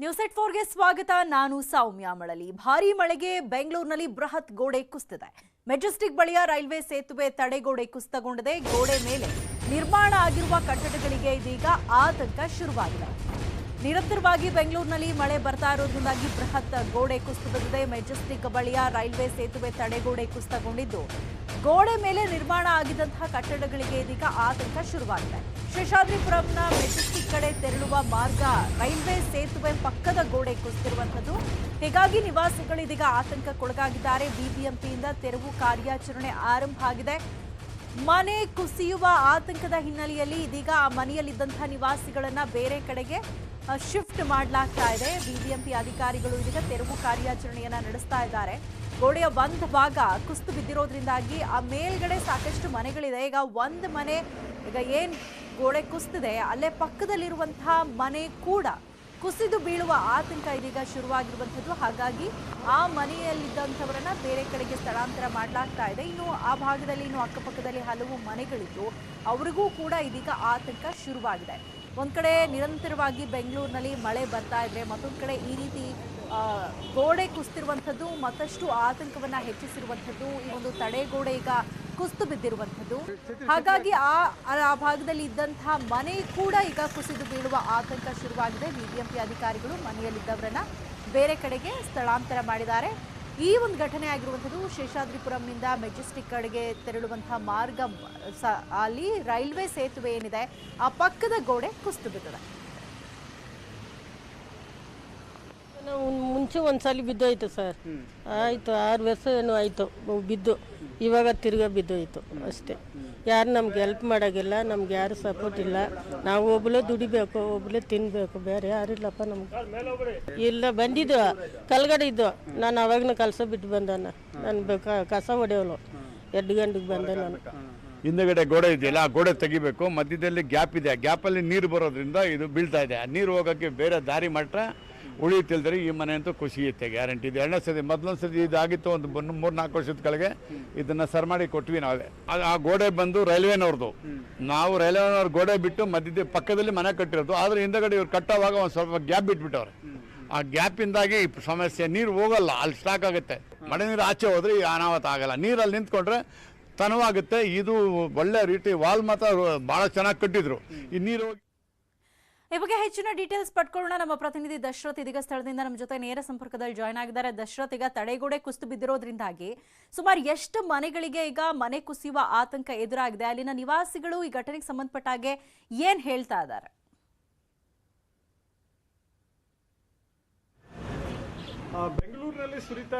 News ಎಟ್ ಫೋರ್ಗೆ ಸ್ವಾಗತ. ನಾನು ಸೌಮ್ಯ ಮಳಲಿ. ಭಾರೀ ಮಳೆಗೆ ಬೆಂಗಳೂರಿನಲ್ಲಿ ಬೃಹತ್ ಗೋಡೆ ಕುಸಿದಿದೆ. ಮೆಜೆಸ್ಟಿಕ್ ಬಳಿಯ ರೈಲ್ವೆ ಸೇತುವೆ ತಡೆಗೋಡೆ ಕುಸಿತಗೊಂಡಿದೆ. ಗೋಡೆ ಮೇಲೆ ನಿರ್ಮಾಣ ಆಗಿರುವ ಕಟ್ಟಡಗಳಿಗೆ ಇದೀಗ ಆತಂಕ ಶುರುವಾಗಿದೆ. ನಿರಂತರವಾಗಿ ಬೆಂಗಳೂರಿನಲ್ಲಿ ಮಳೆ ಬರ್ತಾ ಇರೋದ್ರಿಂದಾಗಿ ಬೃಹತ್ ಗೋಡೆ ಬಿದ್ದಿದೆ ಮೆಜೆಸ್ಟಿಕ್ ಬಳಿಯ ರೈಲ್ವೆ ಸೇತುವೆ ತಡೆಗೋಡೆ ಕುಸಿತಗೊಂಡಿದ್ದು ಗೋಡೆ ಮೇಲೆ ನಿರ್ಮಾಣ ಆಗಿದ್ದಂತಹ ಕಟ್ಟಡಗಳಿಗೆ ಇದೀಗ ಆತಂಕ ಶುರುವಾಗಿದೆ. ಶೇಷಾದ್ರಿಪುರಂನ ಮೆಜೆಸ್ಟಿಕ್ ಕಡೆ ತೆರಳುವ ಮಾರ್ಗ ರೈಲ್ವೆ ಸೇತುವೆ ಪಕ್ಕದ ಗೋಡೆ ಕುಸಿದಿರುವಂಥದ್ದು. ಹೀಗಾಗಿ ನಿವಾಸಿಗಳು ಇದೀಗ ಆತಂಕಕ್ಕೊಳಗಾಗಿದ್ದಾರೆ. ಬಿಬಿಎಂಪಿಯಿಂದ ತೆರವು ಕಾರ್ಯಾಚರಣೆ ಆರಂಭ ಆಗಿದೆ. ಮನೆ ಕುಸಿಯುವ ಆತಂಕದ ಹಿನ್ನೆಲೆಯಲ್ಲಿ ಇದೀಗ ಆ ಮನೆಯಲ್ಲಿದ್ದಂತಹ ನಿವಾಸಿಗಳನ್ನ ಬೇರೆ ಕಡೆಗೆ ಶಿಫ್ಟ್ ಮಾಡಲಾಗ್ತಾ ಇದೆ. ಬಿಬಿಎಂಪಿ ಅಧಿಕಾರಿಗಳು ಇದೀಗ ತೆರವು ಕಾರ್ಯಾಚರಣೆಯನ್ನ ನಡೆಸ್ತಾ ಇದ್ದಾರೆ. ಗೋಡೆಯ ಒಂದು ಭಾಗ ಕುಸಿದು ಬಿದ್ದಿರೋದ್ರಿಂದಾಗಿ ಆ ಮೇಲ್ಗಡೆ ಸಾಕಷ್ಟು ಮನೆಗಳಿದೆ. ಈಗ ಒಂದು ಮನೆ, ಈಗ ಏನು ಗೋಡೆ ಕುಸಿದಿದೆ, ಅಲ್ಲೇ ಪಕ್ಕದಲ್ಲಿರುವಂತಹ ಮನೆ ಕೂಡ ಕುಸಿದು ಬೀಳುವ ಆತಂಕ ಇದೀಗ ಶುರುವಾಗಿರುವಂಥದ್ದು. ಹಾಗಾಗಿ ಆ ಮನೆಯಲ್ಲಿದ್ದಂಥವರನ್ನ ಬೇರೆ ಕಡೆಗೆ ಸ್ಥಳಾಂತರ ಮಾಡಲಾಗ್ತಾ ಇದೆ. ಇನ್ನು ಆ ಭಾಗದಲ್ಲಿ, ಇನ್ನು ಅಕ್ಕಪಕ್ಕದಲ್ಲಿ ಹಲವು ಮನೆಗಳಿದ್ದು, ಅವರಿಗೂ ಕೂಡ ಇದೀಗ ಆತಂಕ ಶುರುವಾಗಿದೆ. ಒಂದ್ ಕಡೆ ನಿರಂತರವಾಗಿ ಬೆಂಗಳೂರಿನಲ್ಲಿ ಮಳೆ ಬರ್ತಾ ಇದ್ರೆ, ಮತ್ತೊಂದ್ ಕಡೆ ಈ ರೀತಿ ಗೋಡೆ ಕುಸ್ತಿರುವಂಥದ್ದು, ಮತ್ತಷ್ಟು ಆತಂಕವನ್ನ ಹೆಚ್ಚಿಸಿರುವಂಥದ್ದು, ಈ ಒಂದು ತಡೆಗೋಡೆ ಈಗ ಕುಸ್ತು ಬಿದ್ದಿರುವಂಥದ್ದು. ಹಾಗಾಗಿ ಆ ಆ ಭಾಗದಲ್ಲಿ ಇದ್ದಂತಹ ಮನೆ ಕೂಡ ಈಗ ಕುಸಿದು ಬೀಳುವ ಆತಂಕ ಶುರುವಾಗಿದೆ. ಬಿಬಿಎಂಪಿ ಅಧಿಕಾರಿಗಳು ಮನೆಯಲ್ಲಿದ್ದವರನ್ನ ಬೇರೆ ಕಡೆಗೆ ಸ್ಥಳಾಂತರ ಮಾಡಿದ್ದಾರೆ. ಈ ಒಂದು ಘಟನೆ ಆಗಿರುವಂಥದ್ದು ಶೇಷಾದ್ರಿಪುರಂನಿಂದ ಮೆಜೆಸ್ಟಿಕ್ ಕಡೆಗೆ ತೆರಳುವಂತಹ ಮಾರ್ಗ ಅಲ್ಲಿ ರೈಲ್ವೆ ಸೇತುವೆ ಏನಿದೆ, ಆ ಪಕ್ಕದ ಗೋಡೆ ಕುಸಿದು ಬಿದ್ದಿದೆ. ನಾವು ಮುಂಚೆ ಒಂದ್ಸಲಿ ಬಿದ್ದೋಯ್ತು ಸರ್. ಆಯಿತು ಆರು ವರ್ಷ ಏನೋ ಆಯಿತು ಬಿದ್ದು. ಇವಾಗ ತಿರ್ಗಾ ಬಿದ್ದೋಯ್ತು ಅಷ್ಟೇ. ಯಾರು ನಮ್ಗೆ ಹೆಲ್ಪ್ ಮಾಡೋಗಿಲ್ಲ ನಮ್ಗೆ ಯಾರು ಸಪೋರ್ಟ್ ಇಲ್ಲ. ನಾವು ಒಬ್ಬಳೇ ದುಡಿಬೇಕು ಒಬ್ಬಳೇ ತಿನ್ನಬೇಕು ಬೇರೆ ಯಾರು ಇಲ್ಲಪ್ಪ ನಮ್ಗೆ. ಇಲ್ಲ ಬಂದಿದ್ದು ಕಲ್ಗಡೆ ಇದ್ದು. ನಾನು ಅವಾಗನ ಕಲಸ ಬಿಟ್ಟು ಬಂದ ನಾನು ಬೇಕಾ ಕಸ ಹೊಡೆಯೋಳು. ಎರಡು ಗಂಟೆಗೆ ಬಂದೆ ನಾನು. ಹಿಂದಗಡೆ ಗೋಡೆ ಇದೆಯಲ್ಲ ಆ ಗೋಡೆ ತೆಗಿಬೇಕು. ಮಧ್ಯದಲ್ಲಿ ಗ್ಯಾಪ್ ಇದೆ. ಆ ಗ್ಯಾಪಲ್ಲಿ ನೀರು ಬರೋದ್ರಿಂದ ಇದು ಬೀಳ್ತಾ ಇದೆ. ಆ ನೀರು ಹೋಗೋಕ್ಕೆ ಬೇರೆ ದಾರಿ ಮಾಡ್ರೆ ಉಳಿಯುತ್ತಿಲ್ದರೆ ಈ ಮನೆ ಅಂತೂ ಖುಷಿಯುತ್ತೆ ಗ್ಯಾರಂಟಿ ಇದು. ಎರಡನೇ ಸತಿ, ಮೊದಲೊಂದು ಸತಿ ಇದಾಗಿತ್ತು, ಒಂದು ಮೂರು ನಾಲ್ಕು ವರ್ಷದ ಕೆಳಗೆ ಇದನ್ನು ಸರ್ ಮಾಡಿ ಕೊಟ್ವಿ ನಾವೇ. ಆ- ಗೋಡೆ ಬಂದು ರೈಲ್ವೆನವ್ರದ್ದು ನಾವು ರೈಲ್ವೆನವ್ರ ಗೋಡೆ ಬಿಟ್ಟು ಮಧ್ಯದ, ಪಕ್ಕದಲ್ಲಿ ಮನೆ ಕಟ್ಟಿರೋದು. ಆದರೆ ಹಿಂದಗಡೆ ಇವ್ರು ಕಟ್ಟೋವಾಗ ಒಂದು ಸ್ವಲ್ಪ ಗ್ಯಾಪ್ ಬಿಟ್ಬಿಟ್ಟವ್ರೆ ಆ ಗ್ಯಾಪಿಂದಾಗಿ ಸಮಸ್ಯೆ, ನೀರು ಹೋಗಲ್ಲ, ಅಲ್ಲಿ ಸ್ಟಾಕ್ ಆಗುತ್ತೆ. ಮಳೆ ನೀರು ಆಚೆ ಹೋದರೆ ಈ ಅನಾಹುತ ಆಗಲ್ಲ. ನೀರಲ್ಲಿ ನಿಂತ್ಕೊಂಡ್ರೆ ತನವಾಗುತ್ತೆ. ಇದು ಒಳ್ಳೆ ರೀತಿ, ವಾಲ್ ಮಾತ್ರ ಭಾಳ ಚೆನ್ನಾಗಿ ಕಟ್ಟಿದ್ರು. ಈ ನೀರು ಈ ಬಗ್ಗೆ ಹೆಚ್ಚಿನ ಡೀಟೇಲ್ಸ್ ಪಡ್ಕೊಳ್ಳೋಣ. ನಮ್ಮ ಪ್ರತಿನಿಧಿ ದಶರಥ್ ಇದೀಗ ಸ್ಥಳದಿಂದ ನಮ್ಮ ಜೊತೆ ನೇರ ಸಂಪರ್ಕದಲ್ಲಿ ಜಾಯ್ನ್ ಆಗಿದ್ದಾರೆ. ದಶರಥ್, ಈಗ ತಡೆಗೋಡೆ ಕುಸಿದು ಬಿದ್ದಿರೋದ್ರಿಂದಾಗಿ ಸುಮಾರು ಎಷ್ಟು ಮನೆಗಳಿಗೆ ಈಗ ಮನೆ ಕುಸಿಯುವ ಆತಂಕ ಎದುರಾಗಿದೆ? ಅಲ್ಲಿನ ನಿವಾಸಿಗಳು ಈ ಘಟನೆಗೆ ಸಂಬಂಧಪಟ್ಟ ಹಾಗೆ ಏನ್ ಹೇಳ್ತಾ ಇದ್ದಾರೆ? ಬೆಂಗಳೂರಿನಲ್ಲಿ ಸುರಿತಾ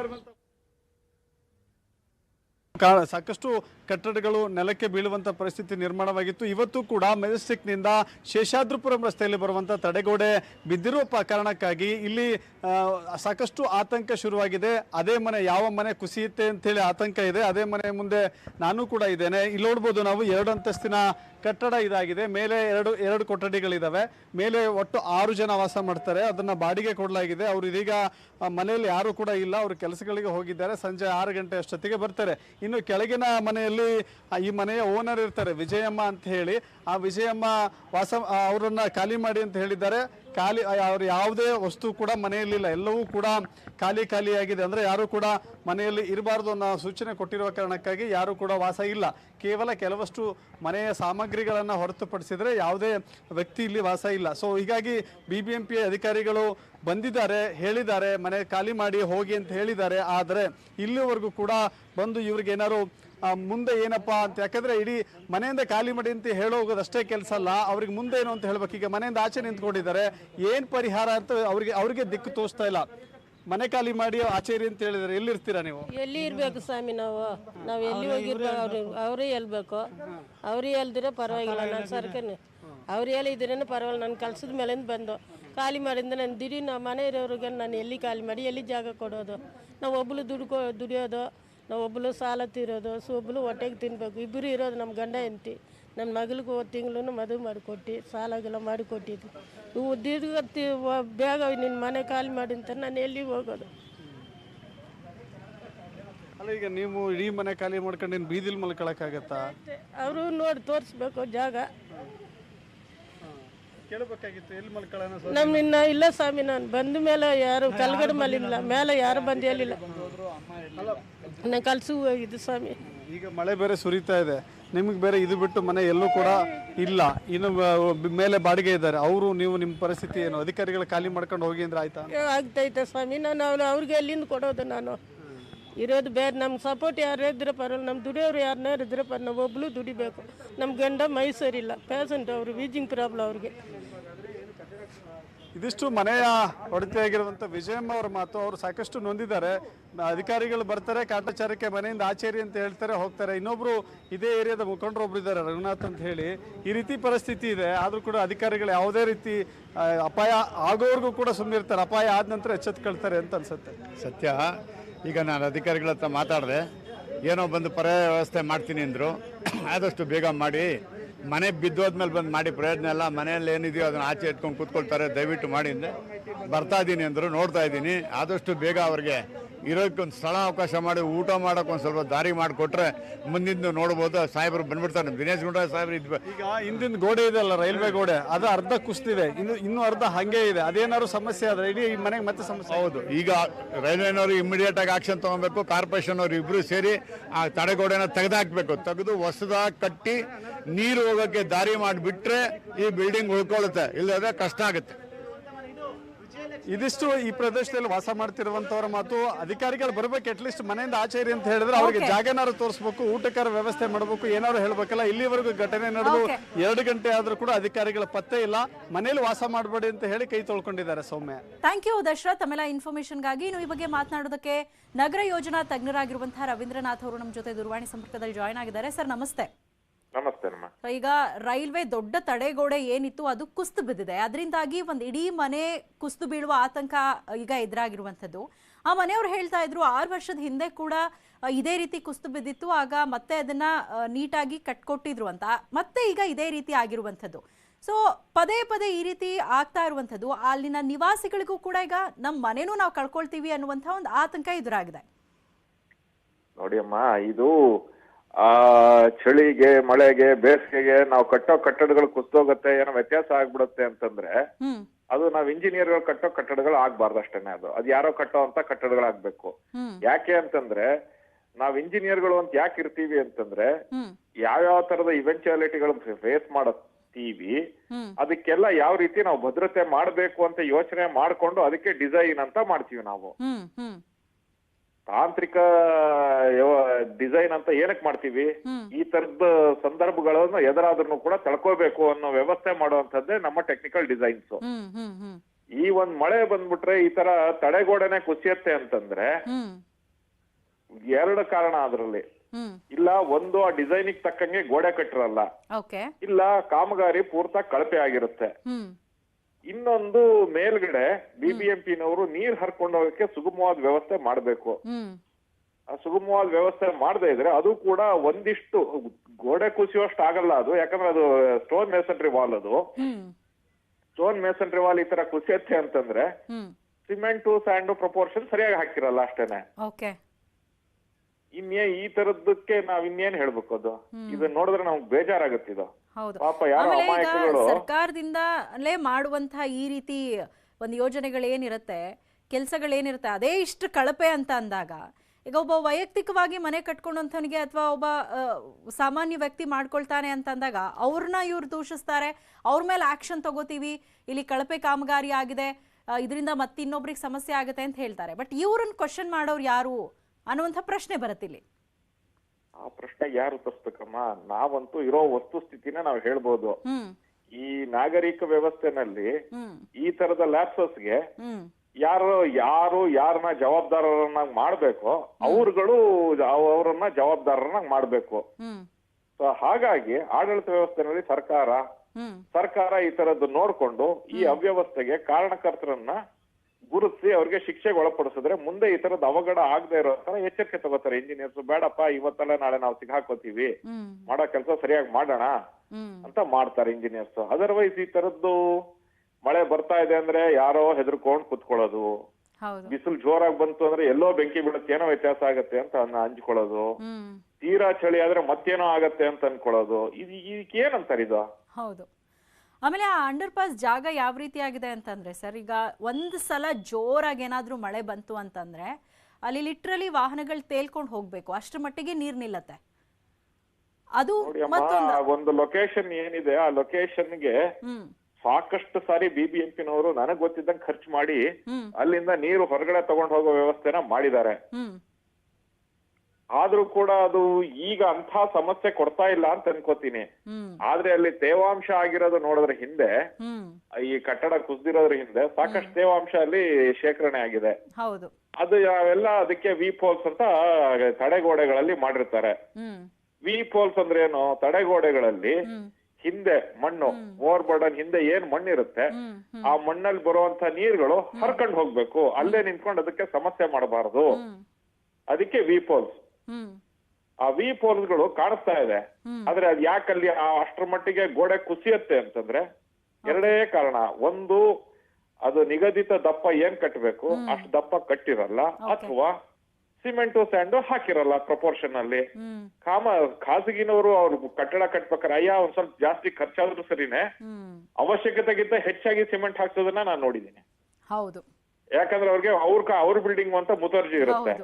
ಕಾ- ಸಾಕಷ್ಟು ಕಟ್ಟಡಗಳು ನೆಲಕ್ಕೆ ಬೀಳುವಂತ ಪರಿಸ್ಥಿತಿ ನಿರ್ಮಾಣವಾಗಿತ್ತು. ಇವತ್ತು ಕೂಡ ಮೆಜೆಸ್ಟಿಕ್ನಿಂದ ಶೇಷಾದ್ರಿಪುರಂ ರಸ್ತೆಯಲ್ಲಿ ಬರುವಂತ ತಡೆಗೋಡೆ ಬಿದ್ದಿರುವ ಕಾರಣಕ್ಕಾಗಿ ಇಲ್ಲಿ ಸಾಕಷ್ಟು ಆತಂಕ ಶುರುವಾಗಿದೆ. ಅದೇ ಮನೆ, ಯಾವ ಮನೆ ಕುಸಿಯುತ್ತೆ ಅಂತೇಳಿ ಆತಂಕ ಇದೆ. ಅದೇ ಮನೆ ಮುಂದೆ ನಾನು ಕೂಡ ಇದ್ದೇನೆ. ಇಲ್ಲಿ ನೋಡ್ಬೋದು ನಾವು ಎರಡು ಅಂತಸ್ತಿನ ಕಟ್ಟಡ ಇದಾಗಿದೆ. ಮೇಲೆ ಎರಡು ಎರಡು ಕೊಠಡಿಗಳಿದ್ದಾವೆ ಮೇಲೆ ಒಟ್ಟು ಆರು ಜನ ವಾಸ ಮಾಡ್ತಾರೆ. ಅದನ್ನು ಬಾಡಿಗೆ ಕೊಡಲಾಗಿದೆ. ಅವರು ಇದೀಗ ಮನೆಯಲ್ಲಿ ಯಾರು ಕೂಡ ಇಲ್ಲ. ಅವರು ಕೆಲಸಗಳಿಗೆ ಹೋಗಿದ್ದಾರೆ. ಸಂಜೆ ಆರು ಗಂಟೆ ಅಷ್ಟೊತ್ತಿಗೆ ಬರ್ತಾರೆ. ಇನ್ನು ಕೆಳಗಿನ ಮನೆಯಲ್ಲಿ ಈ ಮನೆಯ ಓನರ್ ಇರ್ತಾರೆ, ವಿಜಯಮ್ಮ ಅಂತ ಹೇಳಿ. ಆ ವಿಜಯಮ್ಮ ವಾಸ ಅವರನ್ನು ಖಾಲಿ ಮಾಡಿ ಅಂತ ಹೇಳಿದ್ದಾರೆ. ಖಾಲಿ ಅವ್ರು ಯಾವುದೇ ವಸ್ತು ಕೂಡ ಮನೆಯಲ್ಲಿಲ್ಲ. ಎಲ್ಲವೂ ಕೂಡ ಖಾಲಿ ಖಾಲಿಯಾಗಿದೆ. ಅಂದರೆ ಯಾರೂ ಕೂಡ ಮನೆಯಲ್ಲಿ ಇರಬಾರ್ದು ಅನ್ನೋ ಸೂಚನೆ ಕೊಟ್ಟಿರುವ ಕಾರಣಕ್ಕಾಗಿ ಯಾರೂ ಕೂಡ ವಾಸ ಇಲ್ಲ. ಕೇವಲ ಕೆಲವಷ್ಟು ಮನೆಯ ಸಾಮಗ್ರಿಗಳನ್ನು ಹೊರತುಪಡಿಸಿದರೆ ಯಾವುದೇ ವ್ಯಕ್ತಿ ಇಲ್ಲಿ ವಾಸ ಇಲ್ಲ. ಸೊ ಹೀಗಾಗಿ ಬಿ ಬಿ ಎಂ ಅಧಿಕಾರಿಗಳು ಬಂದಿದ್ದಾರೆ ಹೇಳಿದ್ದಾರೆ ಮನೆ ಖಾಲಿ ಮಾಡಿ ಹೋಗಿ ಅಂತ ಹೇಳಿದ್ದಾರೆ. ಆದರೆ ಇಲ್ಲಿವರೆಗೂ ಕೂಡ ಬಂದು ಇವ್ರಿಗೆ ಏನಾದ್ರು ಆ, ಮುಂದೆ ಏನಪ್ಪಾ ಅಂತ ಯಾಕಂದ್ರೆ ಇಡೀ ಮನೆಯಿಂದ ಖಾಲಿ ಮಾಡಿ ಅಂತ ಹೇಳೋಗೋದಷ್ಟೇ ಕೆಲಸ ಅಲ್ಲ ಅವ್ರಿಗೆ ಮುಂದೆ ಏನು ಅಂತ ಹೇಳ್ಬೇಕು. ಈಗ ಮನೆಯಿಂದ ಆಚೆ ನಿಂತ್ಕೊಂಡಿದ್ದಾರೆ ಏನು ಪರಿಹಾರ ಅಂತ ಅವ್ರಿಗೆ ಅವ್ರಿಗೆ ದಿಕ್ಕು ತೋರಿಸ್ತಾ ಇಲ್ಲ. ಮನೆ ಖಾಲಿ ಮಾಡಿ ಆಚೆ ಇರಿ ಅಂತ ಹೇಳಿದ್ರೆ ಎಲ್ಲಿರ್ತೀರಾ ನೀವು? ಎಲ್ಲಿ ಇರ್ಬೇಕು ಸ್ವಾಮಿ ನಾವು? ನಾವು ಎಲ್ಲಿ ಹೋಗಿರ್ಬೇಕು ಅವ್ರು ಅವರೇ ಹೇಳ್ಬೇಕು. ಅವ್ರೇ ಹೇಳ್ದಿರ ಪರವಾಗಿಲ್ಲ ನಾನು ಸರ್ಕನೆ. ಅವ್ರು ಹೇಳಿದ್ರೇನು ಪರವಾಗಿಲ್ಲ ನಾನು ಕಲ್ಸದ ಮೇಲಿಂದ ಬಂದು. ಖಾಲಿ ಮಾಡಿಂದ ನಾನು ದಿಢೀರ್ ನಾವು ಮನೆ ಇರೋರಿಗೆ ನಾನು ಎಲ್ಲಿ ಖಾಲಿ ಮಾಡಿ ಎಲ್ಲಿ ಜಾಗ ಕೊಡೋದು? ನಾವು ಒಬ್ಬಳು ದುಡ್ಕೋ ದುಡಿಯೋದು. ನಾವು ಒಬ್ಬಳು ಸಾಲ ತೀರೋದು ಸೊ ಒಬ್ಬಳು ಹೊಟ್ಟೆಗೆ ತಿನ್ನಬೇಕು ಇಬ್ಬರು ಇರೋದು ನಮ್ಮ ಗಂಡ ಹೆಂಡ್ತಿ. ನನ್ನ ಮಗಳಿಗೂ ಹೋದ ತಿಂಗಳು ಮದುವೆ ಮಾಡಿಕೊಟ್ಟು ಸಾಲಾಗೆಲ್ಲ ಮಾಡಿಕೊಟ್ಟಿದ್ದು. ನೀವು ದೀರ್ಘ ತಿ- ವ- ಬೇಗ ನಿನ್ನ ಮನೆ ಖಾಲಿ ಮಾಡಿ ಅಂತ ನಾನು ಎಲ್ಲಿಗೆ ಹೋಗೋದು? ಅಲ್ಲ ಈಗ ನೀವು ಇಡೀ ಮನೆ ಖಾಲಿ ಮಾಡ್ಕೊಂಡು ನೀನು ಬೀದಿಲ್ ಮಲ್ಕೊಳಕ್ಕಾಗತ್ತಾ ಅವರು ನೋಡಿ ತೋರಿಸ್ಬೇಕು ಜಾಗ. ಕೇಳಬೇಕಾಗಿತ್ತು ಎಲ್ಲಿ ಮಲ್ಕೊಳ್ಳೋಣ ಸರ್? ನಮ್ ಇನ್ನ ಇಲ್ಲ ಸ್ವಾಮಿ ನಾನು ಬಂದ ಮೇಲೆ ಯಾರು ಕಲ್ಗಡ ಮಲಿಲ್ಲ ಮೇಲೆ ಯಾರು ಬಂದು ಹೇಳಿಲ್ಲ ನಾನು ಸೂ ಹೋಗಿದ್ದು ಸ್ವಾಮಿ. ಈಗ ಮಳೆ ಬೇರೆ ಸುರಿತಾ ಇದೆ. ನಿಮಗೆ ಬೇರೆ ಇದು ಬಿಟ್ಟು ಮನೆ ಎಲ್ಲೂ ಕೂಡ ಇಲ್ಲ. ಇನ್ನು ಬ- ಮೇಲೆ ಬಾಡಿಗೆ ಇದ್ದಾರೆ. ಅವರು ನೀವು ನಿಮ್ಮ ಪರಿಸ್ಥಿತಿ ಏನು? ಅಧಿಕಾರಿಗಳು ಖಾಲಿ ಮಾಡ್ಕೊಂಡು ಹೋಗಿ ಅಂದ್ರೆ ಆಯ್ತಾ? ಆಗ್ತೈತೆ ಸ್ವಾಮಿ. ನಾನು ಅವ್ರು ಅವ್ರಿಗೆ ಎಲ್ಲಿಂದ ಕೊಡೋದು ನಾನು? ಇರೋದು ಬೇರೆ. ನಮ್ಮ ಸಪೋರ್ಟ್ ಯಾರು ಇದ್ರೆ ಪರವಾಗಿಲ್ಲ. ನಮ್ಮ ದುಡಿಯೋರು ಯಾರನ್ನಾರು ಇದ್ರೆ ಪರ ನಾವು ಒಬ್ಬಳು ದುಡಿಬೇಕು. ನಮ್ಮ ಗಂಡ ಮೈಸೂರಿಲ್ಲ. ಪೇಷಂಟ್ ಅವರು ವೀಜಿಂಗ್ ಪ್ರಾಬ್ಲಮ್ ಅವ್ರಿಗೆ. ಇದಿಷ್ಟು ಮನೆಯ ಒಡತಿಯಾಗಿರುವಂಥ ವಿಜಯಮ್ಮ ಅವರ ಮಾತು ಅವರು ಸಾಕಷ್ಟು ನೊಂದಿದ್ದಾರೆ. ಅಧಿಕಾರಿಗಳು ಬರ್ತಾರೆ, ಕಾಟಾಚಾರಕ್ಕೆ ಮನೆಯಿಂದ ಆಚೇರಿ ಅಂತ ಹೇಳ್ತಾರೆ, ಹೋಗ್ತಾರೆ. ಇನ್ನೊಬ್ರು ಇದೇ ಏರಿಯಾದ ಮುಖಂಡರು ಒಬ್ರು ಇದ್ದಾರೆ ರಘುನಾಥ್ ಅಂತ ಹೇಳಿ. ಈ ರೀತಿ ಪರಿಸ್ಥಿತಿ ಇದೆ. ಆದರೂ ಕೂಡ ಅಧಿಕಾರಿಗಳು ಯಾವುದೇ ರೀತಿ ಅಪಾಯ ಆಗೋವರೆಗೂ ಕೂಡ ಸುಮ್ಮನಿರ್ತಾರೆ ಅಪಾಯ ಆದ ನಂತರ ಎಚ್ಚೆತ್ಕೊಳ್ತಾರೆ ಅಂತ ಅನ್ಸುತ್ತೆ. ಸತ್ಯ. ಈಗ ನಾನು ಅಧಿಕಾರಿಗಳ ಹತ್ರ ಮಾತಾಡಿದೆ, ಏನೋ ಬಂದು ಪರ್ಯಾಯ ವ್ಯವಸ್ಥೆ ಮಾಡ್ತೀನಿ ಅಂದರು. ಆದಷ್ಟು ಬೇಗ ಮಾಡಿ. ಮನೆ ಬಿದ್ದೋದ್ಮೇಲೆ ಬಂದು ಮಾಡಿ ಪ್ರಯೋಜನ ಎಲ್ಲ, ಮನೆಯಲ್ಲಿ ಏನಿದೆಯೋ ಅದನ್ನು ಆಚೆ ಎತ್ಕೊಂಡು ಕೂತ್ಕೊಳ್ತಾರೆ, ದಯವಿಟ್ಟು ಮಾಡಿ ಬರ್ತಾ ಇದ್ದೀನಿ ಅಂದರು ನೋಡ್ತಾ ಇದ್ದೀನಿ. ಆದಷ್ಟು ಬೇಗ ಅವ್ರಿಗೆ ಇರೋಕ್ಕೆ ಒಂದು ಸ್ಥಳ ಅವಕಾಶ ಮಾಡಿ ಊಟ ಮಾಡೋಕೆ ಒಂದು ಸ್ವಲ್ಪ ದಾರಿ ಮಾಡಿಕೊಟ್ರೆ ಮುಂದಿಂದು ನೋಡ್ಬೋದು. ಸಾಹೇಬರು ಬಂದ್ಬಿಡ್ತಾರೆ. ದಿನೇಶ್ ಗುಂಡ ಸಾಹೇಬ್ರು ಇದ್ ಈಗ ಹಿಂದಿನ ಗೋಡೆ ಇದೆ ಅಲ್ಲ ರೈಲ್ವೆ ಗೋಡೆ. ಅದು ಅರ್ಧ ಕುಸ್ತಿದೆ. ಇನ್ನು ಇನ್ನೂ ಅರ್ಧ ಹಂಗೆ ಇದೆ. ಅದೇನಾದ್ರು ಸಮಸ್ಯೆ ಆದರೆ ಇಡೀ ಈ ಮನೆಗೆ ಮತ್ತೆ ಸಮಸ್ಯೆ ಹೌದು. ಈಗ ರೈಲ್ವೆನವರು ಇಮಿಡಿಯೇಟ್ ಆಗಿ ಆಕ್ಷನ್ ತೊಗೊಬೇಕು. ಕಾರ್ಪೊರೇಷನ್ ಅವರು ಇಬ್ಬರು ಸೇರಿ ಆ ತಡೆಗೋಡೆನ ತೆಗೆದಾಕ್ಬೇಕು. ತೆಗೆದು ಹೊಸದಾಗಿ ಕಟ್ಟಿ ನೀರು ಹೋಗೋಕ್ಕೆ ದಾರಿ ಮಾಡಿಬಿಟ್ರೆ ಈ ಬಿಲ್ಡಿಂಗ್ ಉಳ್ಕೊಳ್ಳುತ್ತೆ ಇಲ್ಲದ್ರೆ ಕಷ್ಟ ಆಗುತ್ತೆ. ಇದಿಷ್ಟು ಈ ಪ್ರದೇಶದಲ್ಲಿ ವಾಸ ಮಾಡ್ತಿರುವಂತವರ ಮಾತು. ಅಧಿಕಾರಿಗಳು ಬರ್ಬೇಕು ಅಟ್ಲೀಸ್ಟ್ ಮನೆಯಿಂದ ಆಚೆರಿ ಅಂತ ಹೇಳಿದ್ರೆ ಅವ್ರಿಗೆ ಜಾಗನಾರು ತೋರಿಸ್ಬೇಕು ಊಟಕ್ಕಾರ ವ್ಯವಸ್ಥೆ ಮಾಡಬೇಕು ಏನಾದ್ರು ಹೇಳ್ಬೇಕಲ್ಲ. ಇಲ್ಲಿವರೆಗೂ ಘಟನೆ ನಡೆದು. ಎರಡು ಗಂಟೆ ಆದ್ರೂ ಕೂಡ ಅಧಿಕಾರಿಗಳ ಪತ್ತೆ ಇಲ್ಲ. ಮನೇಲಿ ವಾಸ ಮಾಡಬೇಡಿ ಅಂತ ಹೇಳಿ ಕೈ ತೊಳ್ಕೊಂಡಿದ್ದಾರೆ ಸೌಮ್ಯ. Thank you Dasharath. ತಮ್ಮೆಲ್ಲ ಇನ್ಫಾರ್ಮೇಶನ್ಗಾಗಿ ಇನ್ನು ಈ ಬಗ್ಗೆ ಮಾತನಾಡೋದಕ್ಕೆ ನಗರ ಯೋಜನಾ ತಜ್ಞರಾಗಿರುವಂತಹ ರವೀಂದ್ರನಾಥ್ ಅವರು ನಮ್ಮ ಜೊತೆ ದೂರವಾಣಿ ಸಂಪರ್ಕದಲ್ಲಿ ಜಾಯ್ನ್ ಆಗಿದ್ದಾರೆ. ಸರ್ ನಮಸ್ತೆ. ನಮಸ್ತೆ ಈಗ ರೈಲ್ವೆ ದೊಡ್ಡ ತಡೆಗೋಡೆ ಏನಿತ್ತು ಅದು ಕುಸ್ತು ಬಿದ್ದಿದೆ. ಅದರಿಂದಾಗಿ ಒಂದು ಇಡೀ ಮನೆ ಕುಸ್ತು ಬೀಳುವ ಆತಂಕ ಈಗ ಎದುರಾಗಿರುವಂಥದ್ದು. ಆ ಮನೆಯವರು ಹೇಳ್ತಾ ಇದ್ರು ಆರು ವರ್ಷದ ಹಿಂದೆ ಕೂಡ ಇದೇ ರೀತಿ ಕುಸ್ತು ಬಿದ್ದಿತ್ತು. ಆಗ ಮತ್ತೆ ಅದನ್ನ ನೀಟಾಗಿ ಕಟ್ಕೊಟ್ಟಿದ್ರು ಅಂತ. ಮತ್ತೆ ಈಗ ಇದೇ ರೀತಿ ಆಗಿರುವಂಥದ್ದು. ಸೊ ಪದೇ ಪದೇ ಈ ರೀತಿ ಆಗ್ತಾ ಇರುವಂಥದ್ದು. ಅಲ್ಲಿನ ನಿವಾಸಿಗಳಿಗೂ ಕೂಡ ಈಗ ನಮ್ಮ ಮನೆನೂ ನಾವು ಕಳ್ಕೊಳ್ತೀವಿ ಅನ್ನುವಂಥ ಒಂದು ಆತಂಕ ಎದುರಾಗಿದೆ. ನೋಡಿ ಅಮ್ಮ ಇದು ಆ ಚಳಿಗೆ ಮಳೆಗೆ ಬೇಸಿಗೆಗೆ ನಾವು ಕಟ್ಟೋ ಕಟ್ಟಡಗಳು ಕುಸ್ತೋಗತ್ತೆ ಏನೋ ವ್ಯತ್ಯಾಸ ಆಗ್ಬಿಡುತ್ತೆ ಅಂತಂದ್ರೆ ಅದು ನಾವ್ ಇಂಜಿನಿಯರ್ಗಳು ಕಟ್ಟೋ ಕಟ್ಟಡಗಳು ಆಗ್ಬಾರ್ದು ಅಷ್ಟೇನೆ ಅದು. ಅದು ಯಾರೋ ಕಟ್ಟೋ ಅಂತ ಕಟ್ಟಡಗಳಾಗ್ಬೇಕು. ಆಗ್ಬೇಕು ಯಾಕೆ ಅಂತಂದ್ರೆ ನಾವ್ ಇಂಜಿನಿಯರ್ಗಳು ಅಂತ ಯಾಕೆ ಇರ್ತೀವಿ ಅಂತಂದ್ರೆ ಯಾವ್ಯಾವ ತರದ ಇವೆಂಚುಯಾಲಿಟಿಗಳು ಫೇಸ್ ಮಾಡತ್ತೀವಿ ಅದಕ್ಕೆಲ್ಲ ಯಾವ ರೀತಿ ನಾವು ಭದ್ರತೆ ಮಾಡ್ಬೇಕು ಅಂತ ಯೋಚನೆ ಮಾಡ್ಕೊಂಡು ಅದಕ್ಕೆ ಡಿಸೈನ್ ಅಂತ ಮಾಡ್ತೀವಿ ನಾವು. ತಾಂತ್ರಿಕ ಡಿಸೈನ್ ಅಂತ ಏನಕ್ಕೆ ಮಾಡ್ತೀವಿ? ಈ ತರದ ಸಂದರ್ಭಗಳನ್ನ ಎದುರಾದ್ರೂ ಕೂಡ ತಳ್ಕೋಬೇಕು ಅನ್ನೋ ವ್ಯವಸ್ಥೆ ಮಾಡುವಂತದ್ದೇ ನಮ್ಮ ಟೆಕ್ನಿಕಲ್ ಡಿಸೈನ್ಸ್ ಈ ಒಂದ್ ಮಳೆ ಬಂದ್ಬಿಟ್ರೆ ಈ ತರ ತಡೆಗೋಡೆನೆ ಕುಸಿಯತ್ತೆ ಅಂತಂದ್ರೆ ಎರಡು ಕಾರಣ ಅದ್ರಲ್ಲಿ. ಇಲ್ಲ ಒಂದು ಆ ಡಿಸೈನಿಗೆ ತಕ್ಕಂಗೆ ಗೋಡೆ ಕಟ್ಟಿರಲ್ಲ. ಇಲ್ಲ ಕಾಮಗಾರಿ ಪೂರ್ತ ಕಳಪೆ ಆಗಿರುತ್ತೆ. ಇನ್ನೊಂದು ಮೇಲ್ಗಡೆ ಬಿಬಿಎಂಪಿನವರು ನೀರ್ ಹರ್ಕೊಂಡು ಹೋಗಕ್ಕೆ ಸುಗಮವಾದ ವ್ಯವಸ್ಥೆ ಮಾಡಬೇಕು. ಆ ಸುಗಮವಾದ ವ್ಯವಸ್ಥೆ ಮಾಡದೇ ಇದ್ರೆ ಅದು ಕೂಡ ಒಂದಿಷ್ಟು ಗೋಡೆ ಕುಸಿಯುವಷ್ಟು ಆಗಲ್ಲ ಅದು. ಯಾಕಂದ್ರೆ ಅದು ಸ್ಟೋನ್ ಮೇಸನ್ರಿ ವಾಲ್ ಅದು. ಸ್ಟೋನ್ ಮೇಸನ್ರಿ ವಾಲ್ ಈ ತರ ಕುಸಿಯತ್ತೆ ಅಂತಂದ್ರೆ ಸಿಮೆಂಟ್ ಸ್ಯಾಂಡು ಪ್ರಪೋರ್ಷನ್ ಸರಿಯಾಗಿ ಹಾಕಿರಲ್ಲ ಅಷ್ಟೇನೆ. ಇನ್ನೇ ಈ ತರದಕ್ಕೆ ನಾವ್ ಇನ್ನೇನ್ ಹೇಳ್ಬೇಕು ಅದು? ಇದನ್ನ ನೋಡಿದ್ರೆ ನಮ್ಗೆ ಬೇಜಾರಾಗುತ್ತೆ ಇದು. ಹೌದು. ಆಮೇಲೆ ಈಗ ಸರ್ಕಾರದಿಂದಲೇ ಮಾಡುವಂತಹ ಈ ರೀತಿ ಒಂದು ಯೋಜನೆಗಳೇನಿರುತ್ತೆ ಕೆಲಸಗಳೇನಿರುತ್ತೆ ಅದೇ ಇಷ್ಟು ಕಳಪೆ ಅಂತ ಅಂದಾಗ ಈಗ ಒಬ್ಬ ವೈಯಕ್ತಿಕವಾಗಿ ಮನೆ ಕಟ್ಕೊಂಡಂಥವನಿಗೆ ಅಥವಾ ಒಬ್ಬ ಸಾಮಾನ್ಯ ವ್ಯಕ್ತಿ ಮಾಡ್ಕೊಳ್ತಾನೆ ಅಂತ ಅಂದಾಗ ಅವ್ರನ್ನ ಇವ್ರು ದೂಷಿಸ್ತಾರೆ ಅವ್ರ ಮೇಲೆ ಆಕ್ಷನ್ ತಗೋತೀವಿ ಇಲ್ಲಿ ಕಳಪೆ ಕಾಮಗಾರಿ ಆಗಿದೆ ಇದರಿಂದ ಮತ್ತಿನ್ನೊಬ್ರಿಗೆ ಸಮಸ್ಯೆ ಆಗುತ್ತೆ ಅಂತ ಹೇಳ್ತಾರೆ. ಬಟ್ ಇವ್ರನ್ನ ಕ್ವಶನ್ ಮಾಡೋರು ಯಾರು ಅನ್ನುವಂಥ ಪ್ರಶ್ನೆ ಬರುತ್ತಿಲ್ಲಿ. ಪ್ರಶ್ನೆ ಯಾರು ತರ್ಸ್ಬೇಕಮ್ಮ? ನಾವಂತೂ ಇರೋ ವಸ್ತುಸ್ಥಿತಿನ ನಾವು ಹೇಳ್ಬೋದು. ಈ ನಾಗರಿಕ ವ್ಯವಸ್ಥೆನಲ್ಲಿ ಈ ತರದ ಲ್ಯಾಪ್ಸಸ್ಗೆ ಯಾರು ಯಾರು ಯಾರನ್ನ ಜವಾಬ್ದಾರರನ್ನಾಗಿ ಮಾಡ್ಬೇಕು ಅವ್ರುಗಳು ಅವರನ್ನ ಜವಾಬ್ದಾರರನ್ನಾಗಿ ಮಾಡ್ಬೇಕು. ಸೊ ಹಾಗಾಗಿ ಆಡಳಿತ ವ್ಯವಸ್ಥೆನಲ್ಲಿ ಸರ್ಕಾರ ಸರ್ಕಾರ ಈ ತರದ್ದು ನೋಡ್ಕೊಂಡು ಈ ಅವ್ಯವಸ್ಥೆಗೆ ಕಾರಣಕರ್ತರನ್ನ ಗುರುತಿಸಿ ಅವ್ರಿಗೆ ಶಿಕ್ಷೆಗೆ ಒಳಪಡಿಸಿದ್ರೆ ಮುಂದೆ ಈ ತರದ ಅವಘಡ ಆಗದೆ ಇರೋ ತರ ಎಚ್ಚರಿಕೆ ತಗೋತಾರೆ ಇಂಜಿನಿಯರ್ಸ್ ಬೇಡಪ್ಪ ಇವತ್ತಲ್ಲ ನಾಳೆ ನಾವು ಸಿಗಾಕೋತೀವಿ ಹಾಕೋತೀವಿ ಮಾಡೋ ಕೆಲಸ ಸರಿಯಾಗಿ ಮಾಡೋಣ ಅಂತ ಮಾಡ್ತಾರೆ ಇಂಜಿನಿಯರ್ಸ್ ಅದರ್ವೈಸ್ ಈ ತರದ್ದು ಮಳೆ ಬರ್ತಾ ಇದೆ ಅಂದ್ರೆ ಯಾರೋ ಹೆದರ್ಕೊಂಡ್ ಕುತ್ಕೊಳ್ಳೋದು. ಬಿಸಿಲು ಜೋರಾಗಿ ಬಂತು ಅಂದ್ರೆ ಎಲ್ಲೋ ಬೆಂಕಿ ಬೀಳುತ್ತೆ ಏನೋ ವ್ಯತ್ಯಾಸ ಆಗತ್ತೆ ಅಂತ ಅನ್ನ ಹಂಚ್ಕೊಳ್ಳೋದು ತೀರಾ ಚಳಿ ಆದ್ರೆ ಮತ್ತೇನೋ ಆಗತ್ತೆ ಅಂತ ಅನ್ಕೊಳ್ಳೋದು. ಇದು ಇದಕ್ಕೆ ಏನಂತಾರೆ ಇದು ಆಮೇಲೆ ಆ ಅಂಡರ್ ಪಾಸ್ ಜಾಗ ಯಾವ ರೀತಿ ಆಗಿದೆ ಅಂತಂದ್ರೆ ಸರ್ ಈಗ ಒಂದು ಸಲ ಜೋರಾಗಿ ಏನಾದರೂ ಮಳೆ ಬಂತು ಅಂತಂದ್ರೆ ಅಲ್ಲಿ ಲಿಟ್ರಲಿ ವಾಹನಗಳು ತೇಲ್ಕೊಂಡು ಹೋಗ್ಬೇಕು. ಅಷ್ಟರ ಮಟ್ಟಿಗೆ ನೀರ್ ನಿಲ್ಲತ್ತೆ. ಅದು ಒಂದು ಲೊಕೇಶನ್ ಏನಿದೆ ಆ ಲೊಕೇಶನ್ಗೆ ಗೆ ಸಾಕಷ್ಟು ಸಾರಿ ಬಿಬಿಎಂಪಿನವರು ನನಗ್ ಗೊತ್ತಿದ್ದಂಗೆ ಖರ್ಚು ಮಾಡಿ ಅಲ್ಲಿಂದ ನೀರು ಹೊರಗಡೆ ತಗೊಂಡು ಹೋಗೋ ವ್ಯವಸ್ಥೆನ ಮಾಡಿದ್ದಾರೆ. ಆದ್ರೂ ಕೂಡ ಅದು ಈಗ ಅಂತ ಸಮಸ್ಯೆ ಕೊಡ್ತಾ ಇಲ್ಲ ಅಂತ ಅನ್ಕೋತೀನಿ. ಆದ್ರೆ ಅಲ್ಲಿ ತೇವಾಂಶ ಆಗಿರೋದು ನೋಡಿದ್ರ ಹಿಂದೆ ಈ ಕಟ್ಟಡ ಕುಸಿದಿರೋದ್ರ ಹಿಂದೆ ಸಾಕಷ್ಟು ತೇವಾಂಶ ಅಲ್ಲಿ ಶೇಖರಣೆ ಆಗಿದೆ. ಹೌದು. ಅದು ಅವೆಲ್ಲ ಅದಕ್ಕೆ ವಿ ಪೋಲ್ಸ್ ಅಂತ ತಡೆಗೋಡೆಗಳಲ್ಲಿ ಮಾಡಿರ್ತಾರೆ. ವಿ ಪೋಲ್ಸ್ ಅಂದ್ರೆ ಏನು? ತಡೆಗೋಡೆಗಳಲ್ಲಿ ಹಿಂದೆ ಮಣ್ಣು ಓವರ್ ಬರ್ಡನ್ ಹಿಂದೆ ಏನ್ ಮಣ್ಣಿರುತ್ತೆ ಆ ಮಣ್ಣಲ್ಲಿ ಬರುವಂತ ನೀರ್ಗಳು ಹರ್ಕೊಂಡು ಹೋಗ್ಬೇಕು. ಅಲ್ಲೇ ನಿಂತ್ಕೊಂಡು ಅದಕ್ಕೆ ಸಮಸ್ಯೆ ಮಾಡಬಾರದು. ಅದಕ್ಕೆ ವಿ ಪೋಲ್ಸ್ ಆ ವಿ ಗಳು ಕಾಣಿಸ್ತಾ ಇದೆ. ಆದ್ರೆ ಅದ್ ಯಾಕಲ್ಲಿ ಆ ಅಷ್ಟರ ಮಟ್ಟಿಗೆ ಗೋಡೆ ಕುಸಿಯತ್ತೆ ಅಂತಂದ್ರೆ ಎರಡೇ ಕಾರಣ. ಒಂದು ಅದು ನಿಗದಿತ ದಪ್ಪ ಏನ್ ಕಟ್ಟಬೇಕು ಅಷ್ಟು ದಪ್ಪ ಕಟ್ಟಿರಲ್ಲ. ಅಥವಾ ಸಿಮೆಂಟು ಸ್ಯಾಂಡು ಹಾಕಿರಲ್ಲ ಪ್ರಪೋರ್ಷನ್ ಅಲ್ಲಿ. ಕಾಮ ಖಾಸಗಿನವರು ಅವ್ರು ಕಟ್ಟಡ ಕಟ್ಬೇಕಾರೆ ಅಯ್ಯ ಒಂದ್ ಸ್ವಲ್ಪ ಜಾಸ್ತಿ ಖರ್ಚಾದ್ರೂ ಸರಿನೇ. ಅವಶ್ಯಕತೆಗಿಂತ ಹೆಚ್ಚಾಗಿ ಸಿಮೆಂಟ್ ಹಾಕ್ಸೋದನ್ನ ನಾನು ನೋಡಿದೀನಿ ಹೌದು. ಯಾಕಂದ್ರೆ ಅವ್ರಿಗೆ ಅವ್ರ ಅವ್ರ ಬಿಲ್ಡಿಂಗ್ ಅಂತ ಮುತರ್ಜಿ ಇರುತ್ತೆ.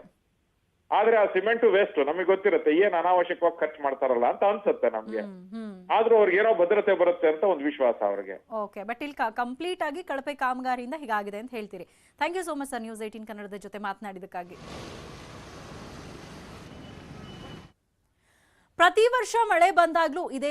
ಆದ್ರೆ ಆ ಸಿಮೆಂಟ್ ವೇಸ್ಟ್ ನಮಗೆ ಗೊತ್ತಿರುತ್ತೆ ಏನ್ ಅನಾವಶ್ಯಕವಾಗಿ ಖರ್ಚು ಮಾಡ್ತಾರಲ್ಲ ಅಂತ ಅನ್ಸುತ್ತೆ ನಮ್ಗೆ. ಆದ್ರೂ ಅವ್ರಿಗೆ ಏನೋ ಭದ್ರತೆ ಬರುತ್ತೆ ಅಂತ ಒಂದು ವಿಶ್ವಾಸ ಅವ್ರಿಗೆ. ಓಕೆ ಬಟ್ ಇಲ್ಲಿ ಕಂಪ್ಲೀಟ್ ಆಗಿ ಕಳಪೆ ಕಾಮಗಾರಿಯಿಂದ ಹೀಗಾಗಿದೆ ಅಂತ ಹೇಳ್ತೀರಿ. Thank you so much sir news eighteen ಕನ್ನಡದ ಜೊತೆ ಮಾತನಾಡಿದಕ್ಕಾಗಿ ಪ್ರತಿ ವರ್ಷ ಮಳೆ ಬಂದಾಗ್ಲೂ ಇದೇ